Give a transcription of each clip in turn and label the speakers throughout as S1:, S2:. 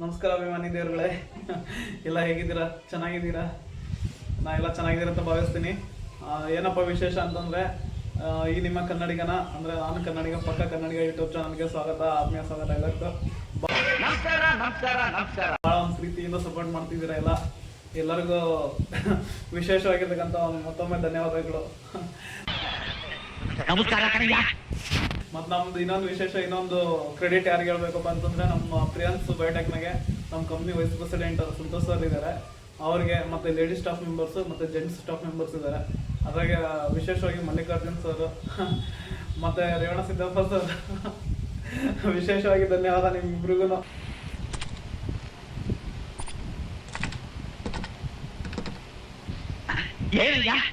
S1: ನಮಸ್ಕಾರ ಅಭಿಮಾನಿ ದೇವ್ರುಗಳೇ. ಎಲ್ಲ ಹೇಗಿದ್ದೀರಾ? ಚೆನ್ನಾಗಿದ್ದೀರಾ? ನಾ ಎಲ್ಲ ಚೆನ್ನಾಗಿದ್ದೀರ ಅಂತ ಭಾವಿಸ್ತೀನಿ. ಏನಪ್ಪ ವಿಶೇಷ ಅಂತಂದ್ರೆ ಈ ನಿಮ್ಮ ಕನ್ನಡಿಗನ ಅಂದ್ರೆ ನಾನು ಕನ್ನಡಿಗ ಪಕ್ಕ ಕನ್ನಡಿಗ ಯೂಟ್ಯೂಬ್ ಚಾನಲ್ಗೆ ಸ್ವಾಗತ ಆತ್ಮೀಯ ಸ್ವಾಗತ ಎಲ್ಲರಿಗೂ. ಭಾಳ ಒಂದು ಪ್ರೀತಿಯಿಂದ ಸಪೋರ್ಟ್ ಮಾಡ್ತಿದ್ದೀರಾ ಎಲ್ಲ? ಎಲ್ಲರಿಗೂ ವಿಶೇಷವಾಗಿರ್ತಕ್ಕಂಥ ಒಂದು ಮತ್ತೊಮ್ಮೆ ಧನ್ಯವಾದಗಳು. ಮತ್ತು ನಮ್ದು ಇನ್ನೊಂದು ವಿಶೇಷ, ಇನ್ನೊಂದು ಕ್ರೆಡಿಟ್ ಯಾರಿಗೆ ಹೇಳ್ಬೇಕಪ್ಪ ಅಂತಂದ್ರೆ ನಮ್ಮ ಪ್ರಿಯನ್ಸ್ ಬಯೋಟೆಕ್ನಾಗೆ ನಮ್ಮ company vice president Santosh sir ಇದ್ದಾರೆ ಅವ್ರಿಗೆ ಮತ್ತೆ ಲೇಡೀಸ್ ಸ್ಟಾಫ್ ಮೆಂಬರ್ಸ್ ಮತ್ತೆ ಜೆಂಟ್ಸ್ ಸ್ಟಾಫ್ ಮೆಂಬರ್ಸ್ ಇದ್ದಾರೆ ಅದ್ರಾಗೆ ವಿಶೇಷವಾಗಿ ಮಲ್ಲಿಕಾರ್ಜುನ್ ಸರ್ ಮತ್ತೆ ರೇವಣ ಸಿದ್ದಪ್ಪ ಸರ್ ವಿಶೇಷವಾಗಿ ಧನ್ಯವಾದ ನಿಮ್ಮಿಬ್ರಿಗೂ.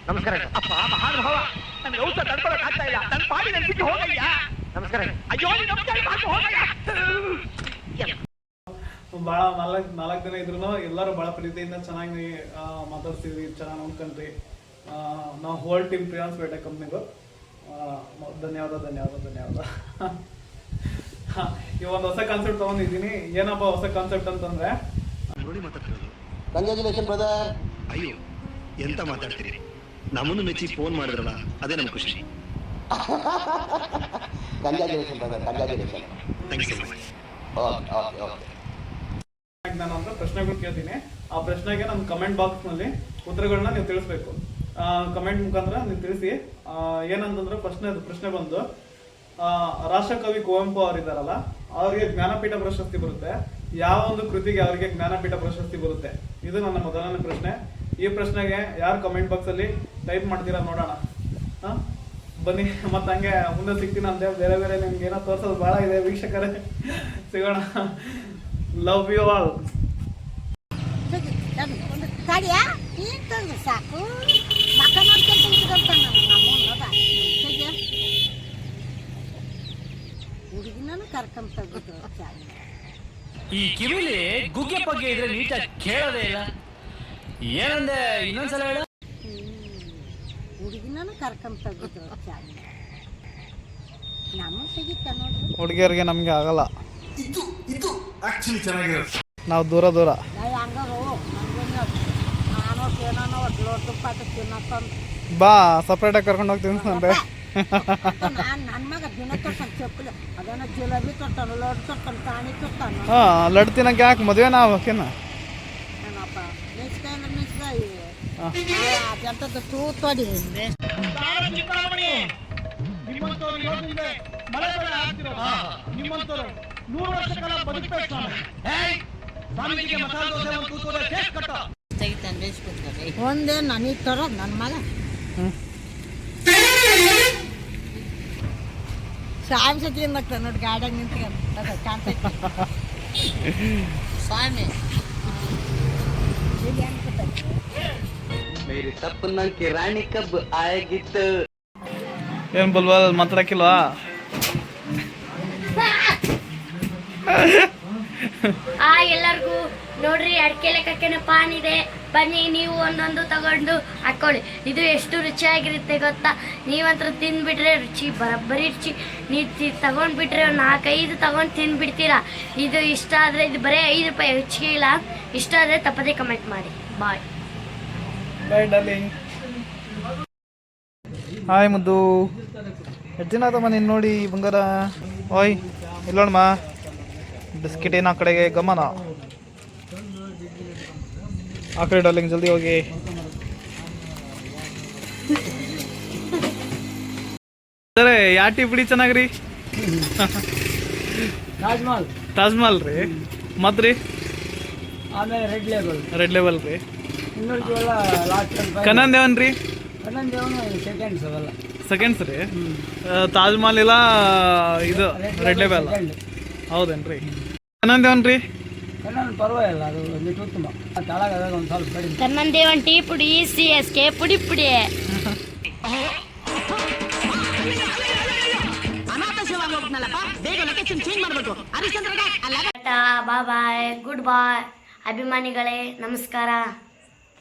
S2: ನಮಸ್ಕಾರ. ಅಪ್ಪ, ಮಹಾನುಭಾವ. ನನಗೆ ಔಷಧ ತಡ್ಕೊಳಕ್ ಆಗ್ತಾ ಇಲ್ಲ. ನನ್ನ ಪಾಡಿ ನನ್ನ ಬಿಟ್ಟು ಹೋಗಯ್ಯ. ನಮಸ್ಕಾರ. ಅಯ್ಯೋ ನೀನ್ ನಮಸ್ಕಾರ ಮಾಡ್ಕೊ ಹೋಗಯ್ಯ.
S1: ಭಾಳ ನಾಲ್ಕು ನಾಲ್ಕು ದಿನ ಇದ್ರು ಎಲ್ಲರೂ ಭಾಳ ಪ್ರೀತಿಯಿಂದ ಚೆನ್ನಾಗಿ ಮಾತಾಡ್ತೀವಿ ಮಾತಾಡ್ತಿದ್ವಿ ಚೆನ್ನಾಗಿ ನೋಡ್ಕೊಂಡ್ರಿ ಆ, ನಾವು ಹೋಲ್ ಟೀಮ್ ಪ್ರಿಯಾನ್ಸ್ ಬೇಟೆ ಕಂಪ್ನಿಗೂ ಧನ್ಯವಾದ ಧನ್ಯವಾದ ಧನ್ಯವಾದ. ಹ, ಈ ಒಂದು ಹೊಸ ಕಾನ್ಸೆಪ್ಟ್ ತಗೊಂಡಿದ್ದೀನಿ. ಏನಪ್ಪ ಹೊಸ ಕಾನ್ಸೆಪ್ಟ್ ಅಂತಂದ್ರೆ?
S3: ನೋಡಿ ಮಾತಾಡ್ತಿರೋದು.
S4: ಕಂಗ್ರ್ಯಾಚುಲೇಷನ್ ಬ್ರದರ್
S3: ಅಯ್ಯೋ ಎಂತ ಮಾತಾಡ್ತೀರಿ? ನಮ್ಮನ್ನು ಮೆಚ್ಚಿ ಫೋನ್ ಮಾಡಿದ್ರಲ್ಲ ಅದೇ ನಮ್ಮ ಖುಷಿ.
S4: Congratulation brother congratulation
S3: thank you so much
S4: okay okay okay
S1: ನಾನು ಅಂತ ಪ್ರಶ್ನೆಗಳು ಕೇಳ್ತೀನಿ. ಆ ಪ್ರಶ್ನೆಗೆ ನಮ್ಮ ಕಮೆಂಟ್ ಬಾಕ್ಸ್ನಲ್ಲಿ ಉತ್ತರಗಳನ್ನ ನೀವು ತಿಳಿಸ್ಬೇಕು. ಕಮೆಂಟ್ ಮುಖಾಂತರ ನೀವು ತಿಳಿಸಿ. ಆ, ಏನಂತಂದ್ರೆ ಪ್ರಶ್ನೆ ಪ್ರಶ್ನೆ ಬಂದು ಆ, ರಾಷ್ಟ್ರಕವಿ ಕುವೆಂಪು ಅವರಿದ್ದಾರಲ್ಲ ಅವರಿಗೆ ಜ್ಞಾನಪೀಠ ಪ್ರಶಸ್ತಿ ಬರುತ್ತೆ. ಯಾವ ಒಂದು ಕೃತಿಗೆ ಅವರಿಗೆ ಜ್ಞಾನಪೀಠ ಪ್ರಶಸ್ತಿ ಬರುತ್ತೆ? ಇದು ನನ್ನ ಮೊದಲನೇ ಪ್ರಶ್ನೆ. ಈ ಪ್ರಶ್ನೆಗೆ ಯಾರು ಕಮೆಂಟ್ ಬಾಕ್ಸಲ್ಲಿ ಟೈಪ್ ಮಾಡ್ತೀರಾ ನೋಡೋಣ. ಹಾ? ಬನ್ನಿ ಮತ್ತೆ ಹಂಗೆ ಮುಂದೆ ಸಿಗ್ತೀನಿ ಅಂತ. ಬೇರೆ ಬೇರೆ ನಿಮ್ಗೆ ಏನೋ ತೋರ್ಸೋದು ಭಾಳ ಇದೆ ವೀಕ್ಷಕರೇ. ಸಿಗೋಣ. ಲವ್ ಯು ಆಲ್
S5: ಸಾಕು. ಹುಡುಗಿನೂ
S6: ಈ ಕಿವಿಲಿ ಗುಗ್ಗೆ ಬಗ್ಗೆ ಇದ್ರೆ ನೀಟಾಗಿ ಕೇಳೋದೇ ಇಲ್ಲ. ಏನಂದೆ? ಇನ್ನೊಂದ್ಸಲ ಹೇಳ.
S5: ಹುಡುಗಿನೂ ಕರ್ಕೊಂಡ್ ತೆಗೆದ್ರು ನಮ್ಮ ಸಿಗಿತ್ತ ನೋಡ್ರಿ.
S1: ಹುಡುಗಿಯರಿಗೆ ನಮಗೆ ಆಗಲ್ಲ. ನಾವು ದೂರ ದೂರ.
S5: ನಾವು ಹಂಗಾರು ನಾನು ಏನೋ ಒಟ್ಟು ಲೋಟ ಪಾಟ ತಿನ್ನತ್ತಂದು
S1: ಬಾ ಸಪ್ರೇಟಾಗಿ ಕರ್ಕೊಂಡು ಹೋಗ್ತೀನಿ ಅಂದ್ರೆ
S5: ನಾನು ನನ್ನ ಮಗ ದಿನ ತೊಡ್ತಾನೆ ಚಪ್ಪಲಿ. ಅದೇನೋ ಜಿಲೇಬಿ ತೊಡ್ತಾನೆ ಲೋಡ್
S1: ಹಾಂ ಲಡ್ ತಿನ್ನಕ್ಕೆ ಯಾಕೆ ಮದುವೆ ನಾವು ಓಕೆನಾ
S5: ಏನಪ್ಪ ಮೆಣಸಿಕಾಯಿ ಅಂದ್ರೆ ಮೆಣಸಿಕಾಯಿ ಅದೆಂಥದ್ದು ತೂ ತೊಡಿ ಒಂದೇ ನನಗೆ ತರೋದು ನನ್ನ ಮಗ. ಸ್ವಾಮಿ ಸತಿ ಏನಾಗ್ತದೆ ನೋಡಿ ಗಾಡಿಯಾಗ ನಿಂತ್ಕೊಂಡು ಸ್ವಾಮಿ
S2: ಸಪ್ನ ಕಿರಾಣಿ ಕಬ್ ಆಗಿತ್ತು.
S1: ಏನ್ ಬಲ್ವಾಲ್ ಮಾತಾಡಕ್ಕಿಲ್ವಾ?
S7: ಆ ಎಲ್ಲರಿಗೂ ನೋಡ್ರಿ ಅಡಿಕೆ ಲೆಕ್ಕಕ್ಕೆನ ಪಾನ್ ಇದೆ. ಬನ್ನಿ ನೀವು ಒಂದೊಂದು ತಗೊಂಡು ಹಾಕೊಳ್ಳಿ. ಇದು ಎಷ್ಟು ರುಚಿಯಾಗಿರುತ್ತೆ ಗೊತ್ತಾ? ನೀವಂತ್ರ ತಿಂದ್ಬಿಟ್ರೆ ರುಚಿ ಬರಬ್ಬರಿ ರುಚಿ. ನೀವು ತಗೊಂಡ್ಬಿಟ್ರೆ ಒಂದು ನಾಲ್ಕೈದು ತಗೊಂಡು ತಿಂದ್ಬಿಡ್ತೀರಾ? ಇದು ಇಷ್ಟ ಆದರೆ ಇದು ಬರೀ ಐದು ರೂಪಾಯಿ ಹೆಚ್ಚಿಗೆ ಇಲ್ಲ. ಇಷ್ಟ ಆದರೆ ತಪ್ಪದೇ ಕಮೆಂಟ್ ಮಾಡಿ. ಬಾಯ್.
S1: ಬಾಯ್ ಡಾರ್ಲಿಂಗ್ ಹಾಯ್ ಮುದ್ದು ಎಷ್ಟು ದಿನ ಆತಮ್ಮ ನೀನು ನೋಡಿ ಬಂಗಾರ? ಓಯ್ ಇಲ್ಲೋಣಮ್ಮ ಬಿಸ್ಕಿಟ್ ಏನು ಆ ಕಡೆಗೆ? ಗಮನ? ಆ ಕಡೆ ಡಾರ್ಲಿಂಗ್ ಜಲ್ದಿ ಹೋಗಿ. ಸರಿ ಯಾವ ಟೀ ಪುಡಿ ಚೆನ್ನಾಗ್ರಿ?
S6: ತಾಜ್ಮಹಲ್.
S1: ತಾಜ್ ಮಹಲ್ ರೀ? ಮತ್ತೆ ರೀ?
S6: ಆಮೇಲೆ ರೆಡ್ ಲೇಬಲ್
S1: ರೆಡ್ ಲೇಬಲ್ ರೀ.
S6: ಲಾಸ್ಟ್
S1: ಕನ್ನನ್ ದೇವನ್ ರೀ?
S6: ಕನ್ನನ್ ದೇವನು ಸೆಕೆಂಡ್ಸ್ ಅವೆಲ್ಲ
S1: ಸೆಕೆಂಡ್ಸ್ ರೀ? ತಾಜ್ ಮಹಲ್ ಇಲ್ಲ ಇದು ರೆಡ್ ಲೇಬಲ್ ಹೌದೇನ್ರಿ? ಕನ್ನನ್ ದೇವನ್ ರೀ?
S6: ಕನ್ನನ್ ಪರವಾಗಿಲ್ಲ ಅದು ಒಂದಿಟ್ಟು ಉತ್ತಮ ತಳಗ ಒಂದು ಸ್ವಲ್ಪ ಕಡಿಮೆ
S7: ಕನ್ನಂದೇವನ್ ಟೀ ಪುಡಿ ಸಿ ಎಸ್ ಕೆ ಪುಡಿ ಪುಡಿ. ಬಾಯ್ ಬಾಯ್ ಗುಡ್ ಬಾಯ್. ಅಭಿಮಾನಿಗಳೇ ನಮಸ್ಕಾರ.